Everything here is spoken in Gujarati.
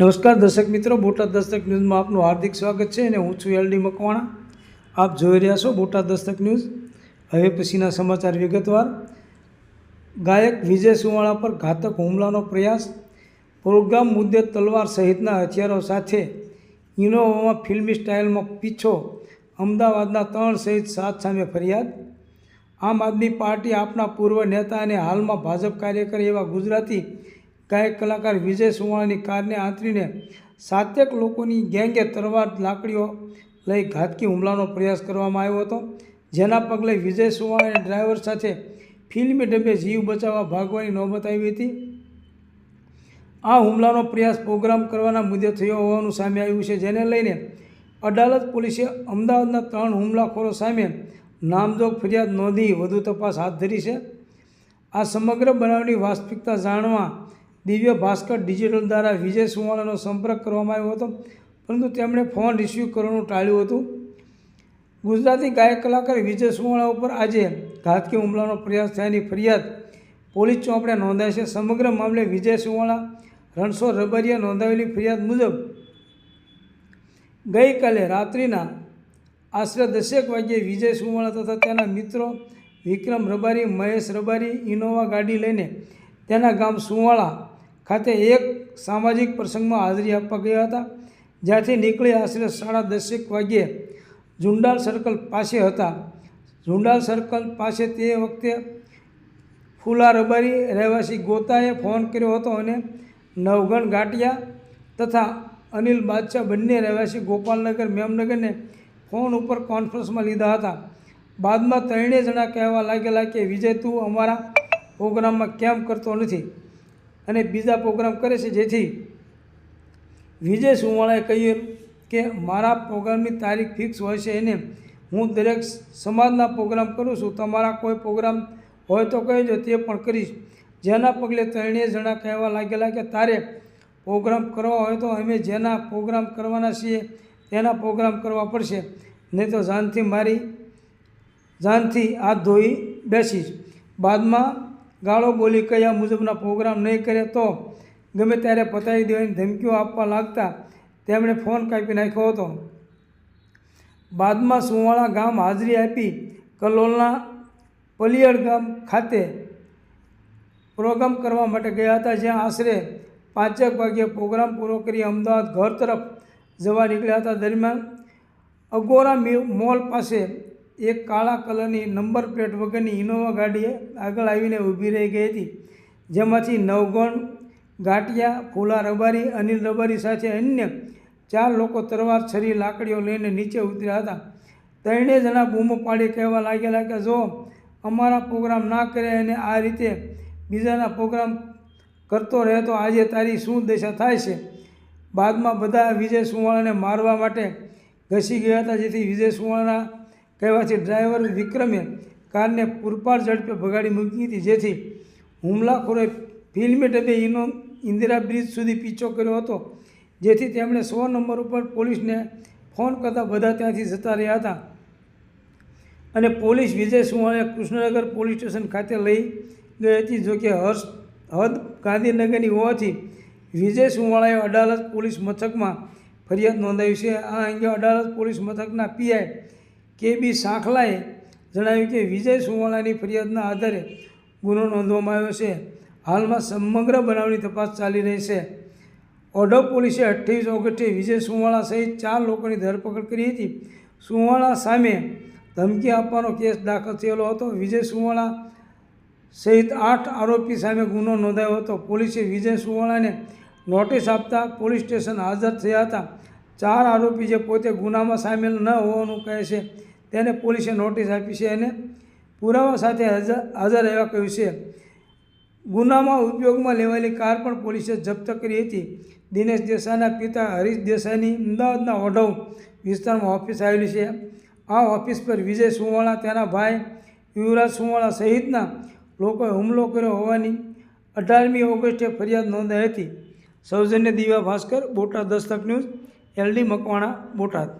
નમસ્કાર દર્શક મિત્રો, બોટાદ દસ્તક ન્યૂઝમાં આપનું હાર્દિક સ્વાગત છે અને હું છું એલડી મકવાણા. આપ જોઈ રહ્યા છો બોટાદ દસ્તક ન્યૂઝ. હવે પછીના સમાચાર વિગતવાર. ગાયક વિજય સુવાળા પર ઘાતક હુમલાનો પ્રયાસ. પ્રોગ્રામ મુદ્દે તલવાર સહિતના હથિયારો સાથે ઇનોવામાં ફિલ્મી સ્ટાઇલમાં પીછો. અમદાવાદના ત્રણ સહિત સાત સામે ફરિયાદ. આમ આદમી પાર્ટી આપના પૂર્વ નેતા અને હાલમાં ભાજપ કાર્યકર એવા ગુજરાતી ગાયક કલાકાર વિજય સુવાણાની કારને આંતરીને સાતેક લોકોની ગેંગે તરવાર લાકડીઓ લઈ ઘાતકી હુમલાનો પ્રયાસ કરવામાં આવ્યો હતો. જેના પગલે વિજય સુવાણા ડ્રાઈવર સાથે ફિલ્મી ડબ્બે જીવ બચાવવા ભાગવાની નોબત આવી હતી. આ હુમલાનો પ્રયાસ પ્રોગ્રામ કરવાના મુદ્દે થયો હોવાનું સામે આવ્યું છે. જેને લઈને અડાલત પોલીસે અમદાવાદના ત્રણ હુમલાખોરો સામે નામજોગ ફરિયાદ નોંધી વધુ તપાસ હાથ ધરી છે. આ સમગ્ર બનાવની વાસ્તવિકતા જાણવા દિવ્ય ભાસ્કર ડિજિટલ દ્વારા વિજય સુવાણાનો સંપર્ક કરવામાં આવ્યો હતો. પરંતુ તેમણે ફોન રિસીવ કરવાનું ટાળ્યું હતું. ગુજરાતી ગાયક કલાકાર વિજય સુવાણા ઉપર આજે ઘાતકી હુમલાનો પ્રયાસ થયાની ફરિયાદ પોલીસ ચોપડે નોંધાઈ છે. સમગ્ર મામલે વિજય સુવાણા રણછોડ રબારીએ નોંધાવેલી ફરિયાદ મુજબ ગઈકાલે રાત્રિના આશરે દસેક વાગ્યે વિજય સુવાણા તથા તેના મિત્રો વિક્રમ રબારી, મહેશ રબારી, ઇનોવા ગાડી લઈને તેના ગામ સુવાળા ખાતે એક સામાજિક પ્રસંગમાં હાજરી આપવા ગયા હતા, જ્યાંથી નીકળી આશરે સાડા દસેક વાગ્યે ઝુંડાલ સર્કલ પાસે હતા. ઝુંડાલ સર્કલ પાસે તે વખતે ફુલા રબારી રહેવાસી ગોતાએ ફોન કર્યો હતો અને નવગણ ગાંટિયા તથા અનિલ બાદશાહ બંને રહેવાસી ગોપાલનગર, મેમનગરને ફોન ઉપર કોન્ફરન્સમાં લીધા હતા. બાદમાં ત્રણેય જણા કહેવા લાગેલા કે, વિજય, તું અમારા પ્રોગ્રામમાં કેમ કરતો નથી? અને બીજા પ્રોગ્રામ કરે છે જેથી વિજય સુવાળાએ કહ્યું કે મારા પ્રોગ્રામની તારીખ ફિક્સ હોય છે એને હું દરેક સમાજના પ્રોગ્રામ કરું છું. તમારા કોઈ પ્રોગ્રામ હોય તો કહેજો, તે પણ કરીશ. જેના પગલે ત્રણેય જણા કહેવા લાગેલા કે તારે પ્રોગ્રામ કરવા હોય તો અમે જેના પ્રોગ્રામ કરવાના છીએ તેના પ્રોગ્રામ કરવા પડશે. નહીં તો જાનથી મારી, જાનથી હાથ ધોઈ બેસીશ. બાદમાં ગાળો બોલી કયા મુજબના પ્રોગ્રામ નહીં કરે તો ગમે ત્યારે પતાવી દેવાની ધમકીઓ આપવા લાગતા તેમણે ફોન કાપી નાખ્યો હતો. બાદમાં સુવાળા ગામ હાજરી આપી કલોલના પલિયડ ગામ ખાતે પ્રોગ્રામ કરવા માટે ગયા હતા, જ્યાં આશરે પાંચેક વાગ્યે પ્રોગ્રામ પૂરો કરી અમદાવાદ ઘર તરફ જવા નીકળ્યા હતા. દરમિયાન અગોરા મોલ પાસે એક કાળા કલરની નંબર પ્લેટ વગરની ઇનોવા ગાડીએ આગળ આવીને ઊભી રહી ગઈ હતી. જેમાંથી નવગણ ગાંટિયા ફૂલા રબારી, અનિલ રબારી સાથે અન્ય ચાર લોકો તરવાર છરી લાકડીઓ લઈને નીચે ઉતર્યા હતા. ત્રણેય જણા બૂમો પાડી કહેવા લાગેલા કે, જો અમારા પ્રોગ્રામ ના કરે અને આ રીતે બીજાના પ્રોગ્રામ કરતો રહે તો આજે તારી શું દશા થાય છે? બાદમાં બધા વિજય સુવાળાને મારવા માટે ઘસી ગયા હતા, જેથી વિજય સુવાળાના કહેવાથી ડ્રાઈવર વિક્રમે કારને પૂરપાર ઝડપે ભગાડી મૂકી હતી. જેથી હુમલાખોરે ફિલ્મી ડબ્બે ઇનો, ઇન્દિરા બ્રિજ સુધી પીછો કર્યો હતો. જેથી તેમણે સો નંબર ઉપર પોલીસને ફોન કરતાં બધા ત્યાંથી જતા રહ્યા હતા. અને પોલીસ વિજય સુવાણે કૃષ્ણનગર પોલીસ સ્ટેશન ખાતે લઈ ગઈ હતી. જોકે હર્ષ, હદ ગાંધીનગરની હોવાથી વિજય સુવાળાએ અડાલજ પોલીસ મથકમાં ફરિયાદ નોંધાવી છે. આ અંગે અડાલજ પોલીસ મથકના પીઆઈ કે બી સાંખલાએ જણાવ્યું કે વિજય સુવાળાની ફરિયાદના આધારે ગુનો નોંધવામાં આવ્યો છે. હાલમાં સમગ્ર બનાવની તપાસ ચાલી રહી છે. ઓઢવ પોલીસે અઠ્ઠાવીસ ઓગસ્ટે વિજય સુવાળા સહિત ચાર લોકોની ધરપકડ કરી હતી. સુવાળા સામે ધમકી આપવાનો કેસ દાખલ થયેલો હતો. વિજય સુવાળા સહિત આઠ આરોપી સામે ગુનો નોંધાયો હતો. પોલીસે વિજય સુવાળાને નોટિસ આપતા પોલીસ સ્ટેશન હાજર થયા હતા. ચાર આરોપી જે પોતે ગુનામાં સામેલ ન હોવાનું કહે છે. તેને પોલીસે નોટિસ આપી છે અને પુરાવા સાથે હાજર રહેવા કહ્યું છે. ગુનામાં ઉપયોગમાં લેવાયેલી કાર પણ પોલીસે જપ્ત કરી હતી. દિનેશ દેસાઈના પિતા હરીશ દેસાઈની અમદાવાદના ઓઢવ વિસ્તારમાં ઓફિસ આવેલી છે. આ ઓફિસ પર વિજય સુવાળા, તેના ભાઈ યુવરાજ સુવાળા સહિતના લોકોએ હુમલો કર્યો હોવાની અઢારમી ઓગસ્ટે ફરિયાદ નોંધાઈ હતી. સૌજન્ય દિવ્યા ભાસ્કર, બોટાદ દસ્તક ન્યૂઝ, એલડી મકવાણા, બોટાદ.